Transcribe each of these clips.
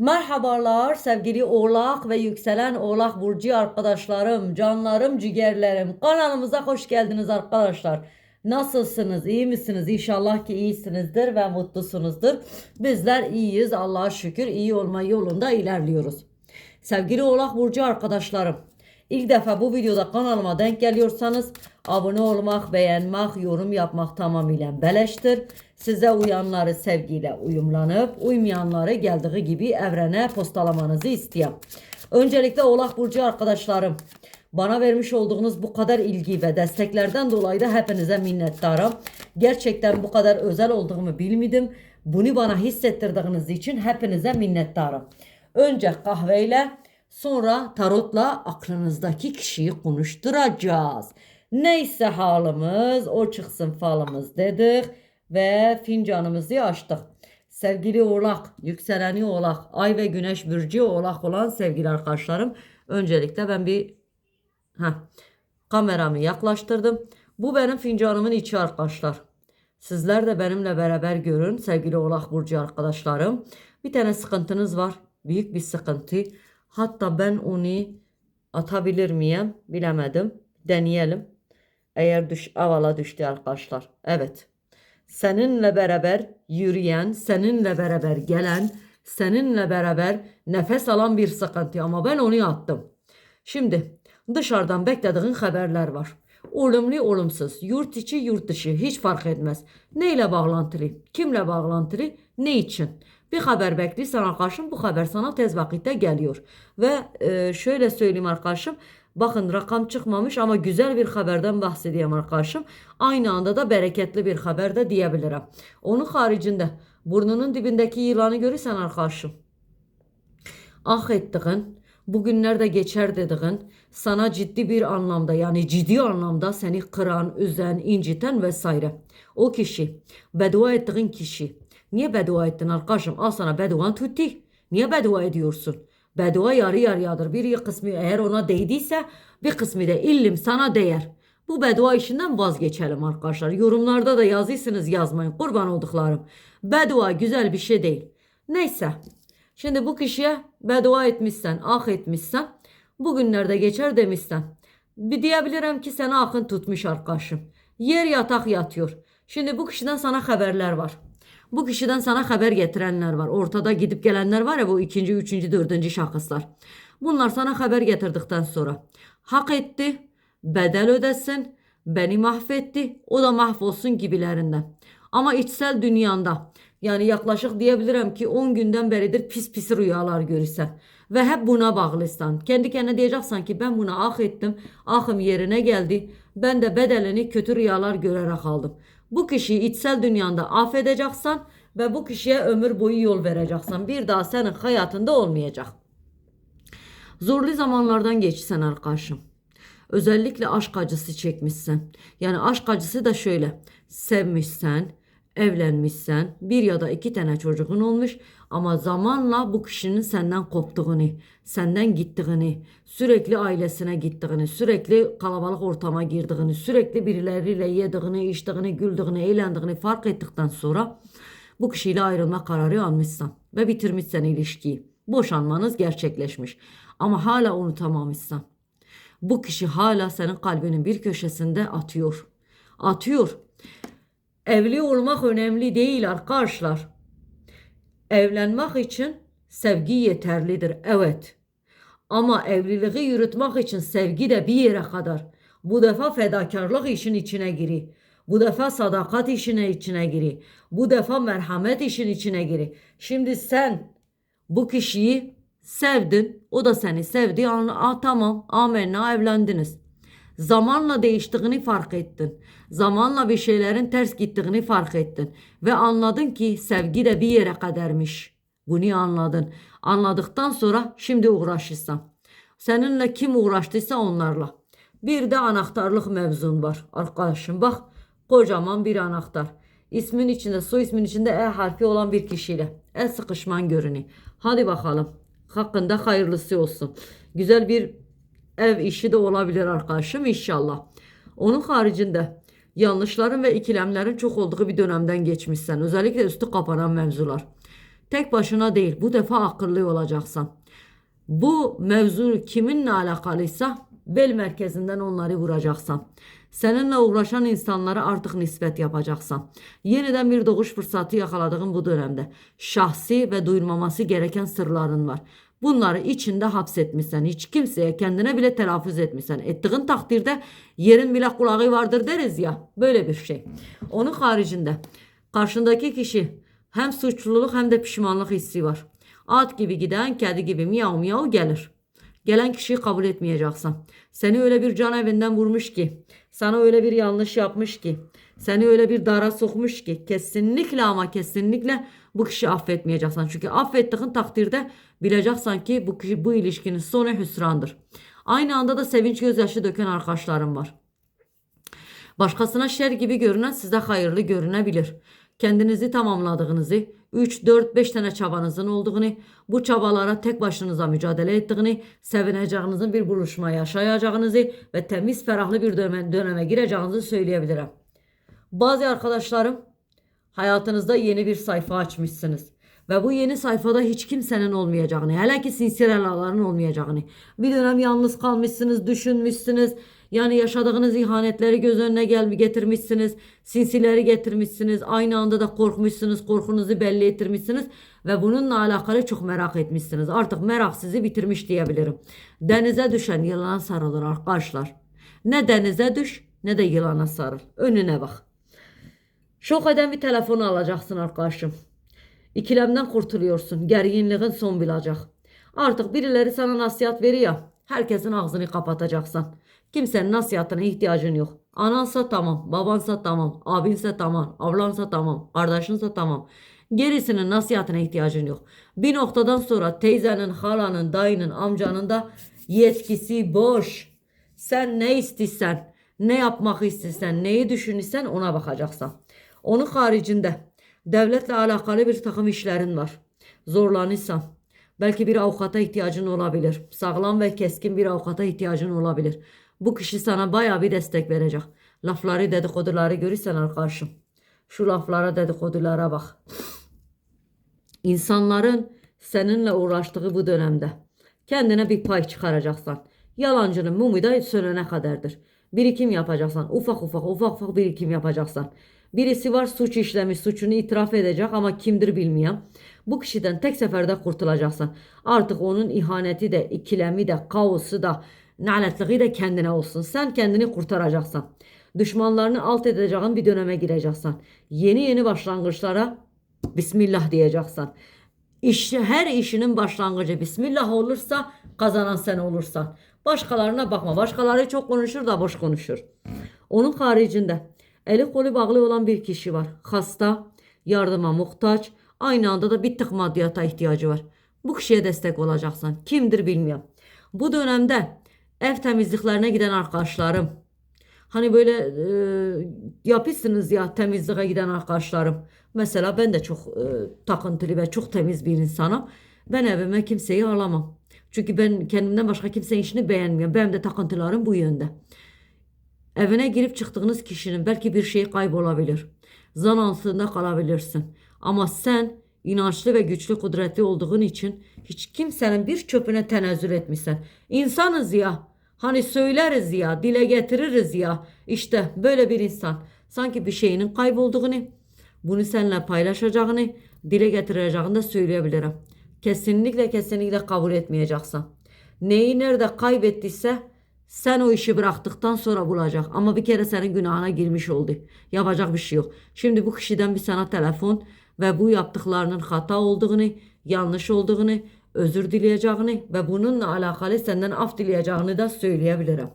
Merhabalar sevgili Oğlak ve yükselen Oğlak Burcu arkadaşlarım, canlarım, ciğerlerim. Kanalımıza hoş geldiniz arkadaşlar. Nasılsınız? iyi misiniz? İnşallah ki iyisinizdir ve mutlusunuzdur. Bizler iyiyiz. Allah'a şükür iyi olma yolunda ilerliyoruz. Sevgili Oğlak Burcu arkadaşlarım, ilk defa bu videoda kanalıma denk geliyorsanız abone olmak, beğenmek, yorum yapmak tamamıyla beleştir. Size uyanları sevgiyle uyumlanıp uymayanları geldiği gibi evrene postalamanızı istiyorum. Öncelikle Oğlak Burcu arkadaşlarım bana vermiş olduğunuz bu kadar ilgi ve desteklerden dolayı da hepinize minnettarım. Gerçekten bu kadar özel olduğumu bilmedim. Bunu bana hissettirdiğiniz için hepinize minnettarım. Önce kahveyle sonra tarotla aklınızdaki kişiyi konuşturacağız. Neyse halimiz o çıksın falımız dedik ve fincanımızı açtık. Sevgili oğlak, yükseleni oğlak, ay ve güneş bürcü oğlak olan sevgili arkadaşlarım. Öncelikle ben bir heh, kameramı yaklaştırdım. Bu benim fincanımın içi arkadaşlar. Sizler de benimle beraber görün sevgili oğlak burcu arkadaşlarım. Bir tane sıkıntınız var. Büyük bir sıkıntı. Hatta ben onu atabilir miyim? Bilemedim. Deneyelim. Eğer düş avala düştü arkadaşlar. Evet. Seninle beraber yürüyen, seninle beraber gelen, seninle beraber nefes alan bir sıkıntı ama ben onu attım. Şimdi dışarıdan beklediğin haberler var. Olumlu olumsuz, yurt içi yurt dışı hiç fark etmez. Neyle bağlantılı, kimle bağlantılı, ne için? Bir haber bekliyorsan arkadaşım bu haber sana tez vakitte geliyor. Ve e, şöyle söyleyeyim arkadaşım. Bakın rakam çıkmamış ama güzel bir haberden bahsedeyim arkadaşım. Aynı anda da bereketli bir haber de diyebilirim. Onun haricinde burnunun dibindeki yılanı görürsen arkadaşım. Ah ettiğin, bugünlerde geçer dediğin, sana ciddi bir anlamda yani ciddi anlamda seni kıran, üzen, inciten vesaire. O kişi, beddua ettiğin kişi. Niye beddua ettin arkadaşım? Al sana bedduan tuttu. Niye beddua ediyorsun? Beddua yarı yarıyadır. Bir kısmı eğer ona değdiyse bir kısmı da illim sana değer. Bu beddua işinden vazgeçelim arkadaşlar. Yorumlarda da yazıyorsunuz yazmayın. Kurban olduklarım. Beddua güzel bir şey değil. Neyse. Şimdi bu kişiye beddua etmişsen, ah etmişsen, bugünlerde geçer demişsen. Bir diyebilirim ki seni akın tutmuş arkadaşım. Yer yatak yatıyor. Şimdi bu kişiden sana haberler var. Bu kişiden sana haber getirenler var. Ortada gidip gelenler var ya bu ikinci, üçüncü, dördüncü şahıslar. Bunlar sana haber getirdikten sonra hak etti, bedel ödesin, beni mahvetti, o da mahvolsun gibilerinden. Ama içsel dünyanda yani yaklaşık diyebilirim ki 10 günden beridir pis pis rüyalar görürsen ve hep buna bağlıysan. Kendi kendine diyeceksin ki ben buna ah ettim, ahım yerine geldi. Ben de bedelini kötü rüyalar görerek aldım. Bu kişiyi içsel dünyanda affedeceksin ve bu kişiye ömür boyu yol vereceksin. Bir daha senin hayatında olmayacak. Zorlu zamanlardan geçsen arkadaşım. Özellikle aşk acısı çekmişsen. Yani aşk acısı da şöyle. Sevmişsen, evlenmişsen, bir ya da iki tane çocuğun olmuş ama zamanla bu kişinin senden koptuğunu, senden gittiğini, sürekli ailesine gittiğini, sürekli kalabalık ortama girdiğini, sürekli birileriyle yediğini, içtiğini, güldüğünü, eğlendiğini fark ettikten sonra bu kişiyle ayrılma kararı almışsan ve bitirmişsen ilişkiyi. Boşanmanız gerçekleşmiş ama hala unutamamışsan. Bu kişi hala senin kalbinin bir köşesinde atıyor. Atıyor. Evli olmak önemli değil arkadaşlar. Evlenmek için sevgi yeterlidir. Evet. Ama evliliği yürütmek için sevgi de bir yere kadar. Bu defa fedakarlık işin içine giriyor. Bu defa sadakat işine içine giriyor. Bu defa merhamet işin içine giriyor. Şimdi sen bu kişiyi sevdin. O da seni sevdi. Aa, tamam amenna evlendiniz. Zamanla değiştiğini fark ettin. Zamanla bir şeylerin ters gittiğini fark ettin. Ve anladın ki sevgi de bir yere kadarmış. Bunu anladın. Anladıktan sonra şimdi uğraşırsan. Seninle kim uğraştıysa onlarla. Bir de anahtarlık mevzun var arkadaşım. Bak kocaman bir anahtar. İsmin içinde soy ismin içinde E harfi olan bir kişiyle. El sıkışman görünü. Hadi bakalım. Hakkında hayırlısı olsun. Güzel bir ev işi de olabilir arkadaşım inşallah. Onun haricinde yanlışların ve ikilemlerin çok olduğu bir dönemden geçmişsen özellikle üstü kapanan mevzular. Tek başına değil bu defa akıllı olacaksan. Bu mevzu kiminle alakalıysa bel merkezinden onları vuracaksan. Seninle uğraşan insanlara artık nispet yapacaksan. Yeniden bir doğuş fırsatı yakaladığın bu dönemde şahsi ve duyulmaması gereken sırların var. Bunları içinde hapsetmişsen, hiç kimseye kendine bile telaffuz etmişsen, ettiğin takdirde yerin bile kulağı vardır deriz ya. Böyle bir şey. Onun haricinde karşındaki kişi hem suçluluk hem de pişmanlık hissi var. At gibi giden kedi gibi miyav miyav gelir. Gelen kişiyi kabul etmeyeceksin. Seni öyle bir can evinden vurmuş ki, sana öyle bir yanlış yapmış ki, seni öyle bir dara sokmuş ki kesinlikle ama kesinlikle bu kişi affetmeyeceksin. Çünkü affettiğin takdirde bileceksin ki bu, kişi, bu ilişkinin sonu hüsrandır. Aynı anda da sevinç gözyaşı döken arkadaşlarım var. Başkasına şer gibi görünen size hayırlı görünebilir. Kendinizi tamamladığınızı, 3, 4, 5 tane çabanızın olduğunu, bu çabalara tek başınıza mücadele ettiğini, sevineceğinizin bir buluşma yaşayacağınızı ve temiz ferahlı bir döneme, döneme gireceğinizi söyleyebilirim. Bazı arkadaşlarım hayatınızda yeni bir sayfa açmışsınız. Ve bu yeni sayfada hiç kimsenin olmayacağını, hele ki sinsi relaların olmayacağını. Bir dönem yalnız kalmışsınız, düşünmüşsünüz. Yani yaşadığınız ihanetleri göz önüne gel getirmişsiniz. Sinsileri getirmişsiniz. Aynı anda da korkmuşsunuz. Korkunuzu belli ettirmişsiniz. Ve bununla alakalı çok merak etmişsiniz. Artık merak sizi bitirmiş diyebilirim. Denize düşen yılana sarılır arkadaşlar. Ne denize düş ne de yılana sarıl. Önüne bak. Şok eden bir telefonu alacaksın arkadaşım. İkilemden kurtuluyorsun. Gerginliğin son bulacak. Artık birileri sana nasihat veriyor. Herkesin ağzını kapatacaksın. Kimsenin nasihatine ihtiyacın yok. Anansa tamam, babansa tamam, abinse tamam, ablansa tamam, kardeşinse tamam. Gerisinin nasihatine ihtiyacın yok. Bir noktadan sonra teyzenin, halanın, dayının, amcanın da yetkisi boş. Sen ne istiyorsan, ne yapmak istiyorsan, neyi düşünürsen ona bakacaksın. Onun haricinde devletle alakalı bir takım işlerin var. Zorlanırsan, belki bir avukata ihtiyacın olabilir. Sağlam ve keskin bir avukata ihtiyacın olabilir. Bu kişi sana baya bir destek verecek. Lafları dedikoduları görürsen arkadaşım. Şu laflara dedikodulara bak. İnsanların seninle uğraştığı bu dönemde kendine bir pay çıkaracaksan. Yalancının mumu da sönene kadardır. Birikim yapacaksan ufak ufak ufak ufak birikim yapacaksan. Birisi var suç işlemiş suçunu itiraf edecek ama kimdir bilmeyen. Bu kişiden tek seferde kurtulacaksın. Artık onun ihaneti de ikilemi de kaosu da lanetliği de kendine olsun. Sen kendini kurtaracaksın. Düşmanlarını alt edeceğin bir döneme gireceksin. Yeni yeni başlangıçlara Bismillah diyeceksin. İş, her işinin başlangıcı Bismillah olursa kazanan sen olursan. Başkalarına bakma. Başkaları çok konuşur da boş konuşur. Onun haricinde eli kolu bağlı olan bir kişi var. Hasta, yardıma muhtaç, aynı anda da bir tık maddiyata ihtiyacı var. Bu kişiye destek olacaksın. Kimdir bilmiyorum. Bu dönemde ev temizliklerine giden arkadaşlarım, hani böyle e, yapıyorsunuz ya temizliğe giden arkadaşlarım. Mesela ben de çok e, takıntılı ve çok temiz bir insanım. Ben evime kimseyi alamam. Çünkü ben kendimden başka kimsenin işini beğenmiyorum. Benim de takıntılarım bu yönde. Evine girip çıktığınız kişinin belki bir şey kaybolabilir. Zan altında kalabilirsin. Ama sen inançlı ve güçlü kudretli olduğun için hiç kimsenin bir çöpüne tenezzül etmişsen. İnsanız ya. Hani söyleriz ya, dile getiririz ya. İşte böyle bir insan. Sanki bir şeyinin kaybolduğunu, bunu seninle paylaşacağını, dile getireceğini de söyleyebilirim. Kesinlikle kesinlikle kabul etmeyeceksin. Neyi nerede kaybettiyse sen o işi bıraktıktan sonra bulacak. Ama bir kere senin günahına girmiş oldu. Yapacak bir şey yok. Şimdi bu kişiden bir sana telefon ve bu yaptıklarının hata olduğunu, yanlış olduğunu, özür dileyeceğini ve bununla alakalı senden af dileyeceğini de söyleyebilirim.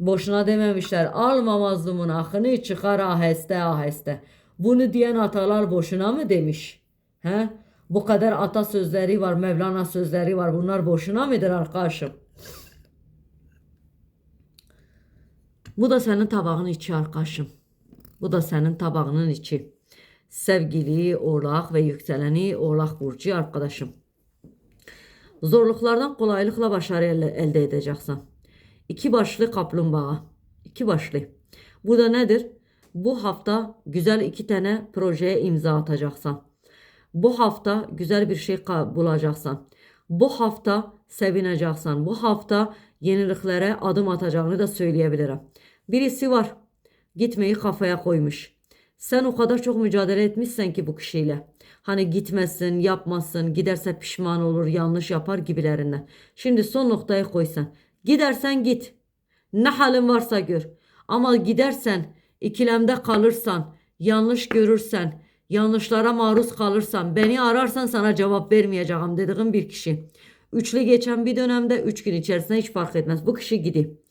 Boşuna dememişler alma mazlumun akını çıkar aheste aheste. Bunu diyen atalar boşuna mı demiş? He? Bu kadar ata sözleri var, Mevlana sözleri var. Bunlar boşuna mıdır arkadaşım? Bu da senin tabağın içi arkadaşım. Bu da senin tabağının içi. Sevgili oğlak ve yükseleni oğlak burcu arkadaşım. Zorluklardan kolaylıkla başarı elde, edeceksin. İki başlı kaplumbağa. İki başlı. Bu da nedir? Bu hafta güzel iki tane projeye imza atacaksın. Bu hafta güzel bir şey bulacaksan. Bu hafta sevineceksen. Bu hafta yeniliklere adım atacağını da söyleyebilirim. Birisi var. Gitmeyi kafaya koymuş. Sen o kadar çok mücadele etmişsen ki bu kişiyle. Hani gitmesin, yapmasın, giderse pişman olur, yanlış yapar gibilerinden. Şimdi son noktayı koysan. Gidersen git. Ne halin varsa gör. Ama gidersen, ikilemde kalırsan, yanlış görürsen, yanlışlara maruz kalırsan, beni ararsan sana cevap vermeyeceğim dediğim bir kişi. Üçlü geçen bir dönemde üç gün içerisinde hiç fark etmez. Bu kişi gidi.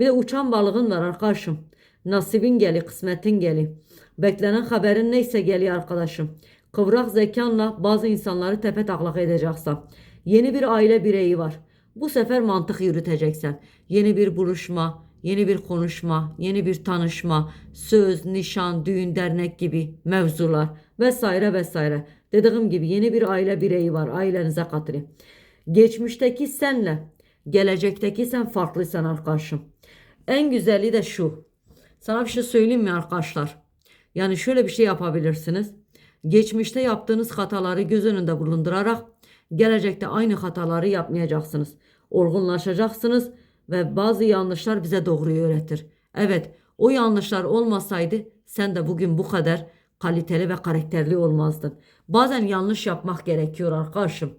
Bir de uçan balığın var arkadaşım. Nasibin geli, kısmetin geli. Beklenen haberin neyse geliyor arkadaşım. Kıvrak zekanla bazı insanları tepe taklak edeceksin. Yeni bir aile bireyi var. Bu sefer mantık yürüteceksin. Yeni bir buluşma, yeni bir konuşma, yeni bir tanışma, söz, nişan, düğün, dernek gibi mevzular vesaire vesaire. Dediğim gibi yeni bir aile bireyi var. Ailenize katılın. Geçmişteki senle gelecekteki sen farklısan arkadaşım. En güzeli de şu. Sana bir şey söyleyeyim mi arkadaşlar? Yani şöyle bir şey yapabilirsiniz. Geçmişte yaptığınız hataları göz önünde bulundurarak gelecekte aynı hataları yapmayacaksınız. Olgunlaşacaksınız ve bazı yanlışlar bize doğruyu öğretir. Evet, o yanlışlar olmasaydı sen de bugün bu kadar kaliteli ve karakterli olmazdın. Bazen yanlış yapmak gerekiyor arkadaşım.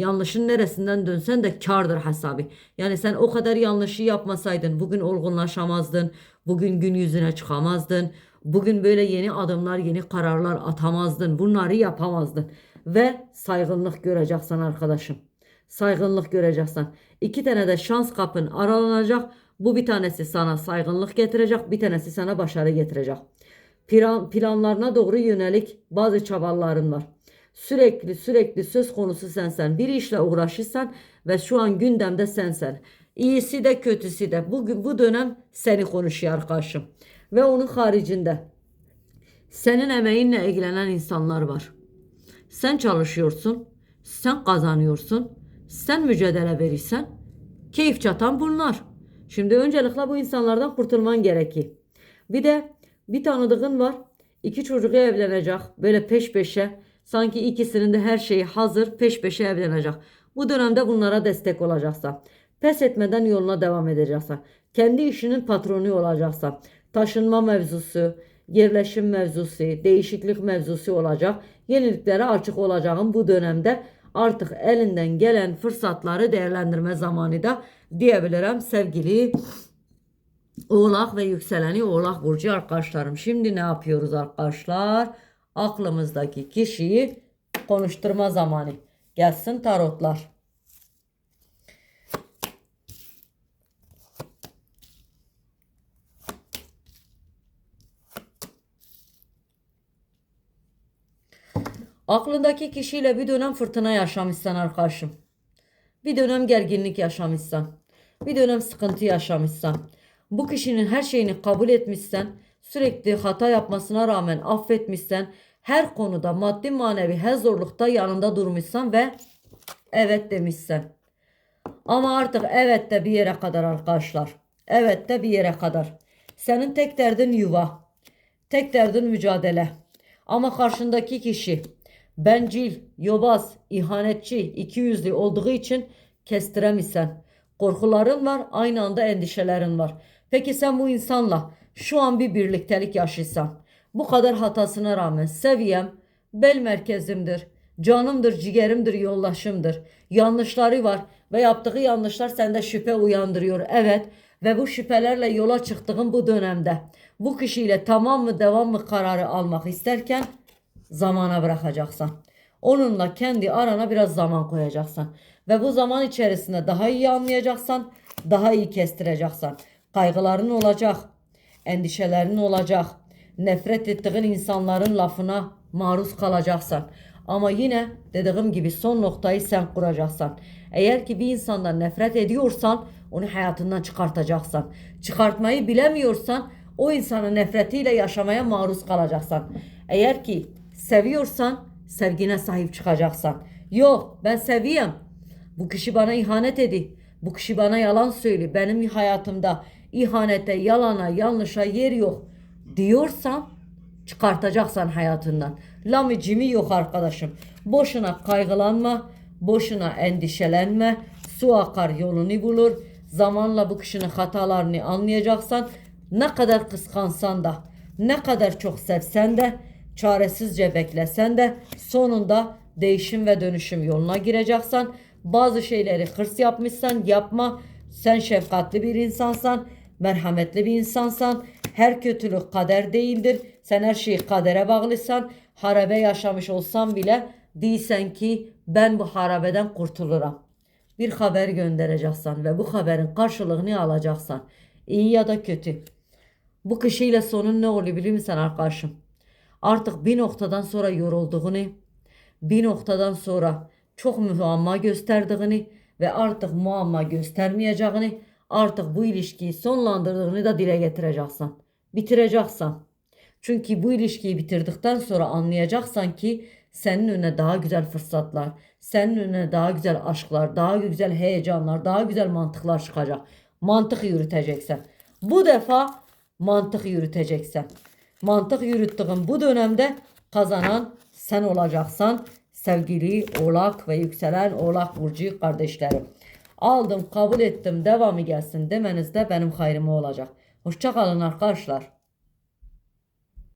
Yanlışın neresinden dönsen de kardır hesabı. Yani sen o kadar yanlışı yapmasaydın bugün olgunlaşamazdın. Bugün gün yüzüne çıkamazdın. Bugün böyle yeni adımlar, yeni kararlar atamazdın. Bunları yapamazdın. Ve saygınlık göreceksin arkadaşım. Saygınlık göreceksin. İki tane de şans kapın aralanacak. Bu bir tanesi sana saygınlık getirecek. Bir tanesi sana başarı getirecek. Plan, planlarına doğru yönelik bazı çabaların var. Sürekli sürekli söz konusu sensen. Bir işle uğraşırsan ve şu an gündemde sensen. İyisi de kötüsü de. Bugün bu dönem seni konuşuyor arkadaşım. Ve onun haricinde senin emeğinle ilgilenen insanlar var. Sen çalışıyorsun, sen kazanıyorsun, sen mücadele verirsen keyif çatan bunlar. Şimdi öncelikle bu insanlardan kurtulman gerekir. Bir de bir tanıdığın var. iki çocuğu evlenecek. Böyle peş peşe. Sanki ikisinin de her şeyi hazır peş peşe evlenecek. Bu dönemde bunlara destek olacaksa. Pes etmeden yoluna devam edeceksen. Kendi işinin patronu olacaksa. Taşınma mevzusu, yerleşim mevzusu, değişiklik mevzusu olacak. Yeniliklere açık olacağın bu dönemde artık elinden gelen fırsatları değerlendirme zamanı da diyebilirim sevgili Oğlak ve yükseleni Oğlak Burcu arkadaşlarım. Şimdi ne yapıyoruz arkadaşlar? Aklımızdaki kişiyi konuşturma zamanı. Gelsin tarotlar. Aklındaki kişiyle bir dönem fırtına yaşamışsan arkadaşım. Bir dönem gerginlik yaşamışsan. Bir dönem sıkıntı yaşamışsan. Bu kişinin her şeyini kabul etmişsen, sürekli hata yapmasına rağmen affetmişsen, her konuda maddi manevi her zorlukta yanında durmuşsan ve evet demişsen. Ama artık evet de bir yere kadar arkadaşlar. Evet de bir yere kadar. Senin tek derdin yuva. Tek derdin mücadele. Ama karşındaki kişi bencil, yobaz, ihanetçi, ikiyüzlü olduğu için kestiremisen. Korkuların var, aynı anda endişelerin var. Peki sen bu insanla şu an bir birliktelik yaşıyorsan, bu kadar hatasına rağmen seviyem, bel merkezimdir, canımdır, ciğerimdir, yoldaşımdır. Yanlışları var ve yaptığı yanlışlar sende şüphe uyandırıyor. Evet ve bu şüphelerle yola çıktığın bu dönemde bu kişiyle tamam mı devam mı kararı almak isterken zamana bırakacaksın. Onunla kendi arana biraz zaman koyacaksın. Ve bu zaman içerisinde daha iyi anlayacaksan, daha iyi kestireceksin. Kaygıların olacak, endişelerin olacak. Nefret ettiğin insanların lafına maruz kalacaksın. Ama yine dediğim gibi son noktayı sen kuracaksın. Eğer ki bir insandan nefret ediyorsan onu hayatından çıkartacaksın. Çıkartmayı bilemiyorsan o insanın nefretiyle yaşamaya maruz kalacaksın. Eğer ki seviyorsan sevgine sahip çıkacaksan. Yok ben seviyorum. Bu kişi bana ihanet edi. Bu kişi bana yalan söylüyor. Benim hayatımda ihanete, yalana, yanlışa yer yok diyorsan çıkartacaksan hayatından. Lami cimi yok arkadaşım. Boşuna kaygılanma, boşuna endişelenme. Su akar yolunu bulur. Zamanla bu kişinin hatalarını anlayacaksan ne kadar kıskansan da, ne kadar çok sevsen de, çaresizce beklesen de sonunda değişim ve dönüşüm yoluna gireceksen, bazı şeyleri hırs yapmışsan yapma. Sen şefkatli bir insansan, merhametli bir insansan. Her kötülük kader değildir. Sen her şeyi kadere bağlıysan, harabe yaşamış olsan bile değilsen ki ben bu harabeden kurtulurum. Bir haber göndereceksen ve bu haberin karşılığını alacaksan, iyi ya da kötü. Bu kişiyle sonun ne oluyor biliyor musun arkadaşım? Artık bir noktadan sonra yorulduğunu, bir noktadan sonra çok muamma gösterdiğini ve artık muamma göstermeyeceğini, artık bu ilişkiyi sonlandırdığını da dile getireceksin. Bitireceksin. Çünkü bu ilişkiyi bitirdikten sonra anlayacaksan ki senin önüne daha güzel fırsatlar, senin önüne daha güzel aşklar, daha güzel heyecanlar, daha güzel mantıklar çıkacak. Mantık yürüteceksin. Bu defa mantık yürüteceksin. Mantık yürüttüğün bu dönemde kazanan sen olacaksan sevgili oğlak ve yükselen oğlak burcu kardeşlerim. Aldım kabul ettim devamı gelsin demeniz de benim hayrıma olacak. Hoşçakalın arkadaşlar.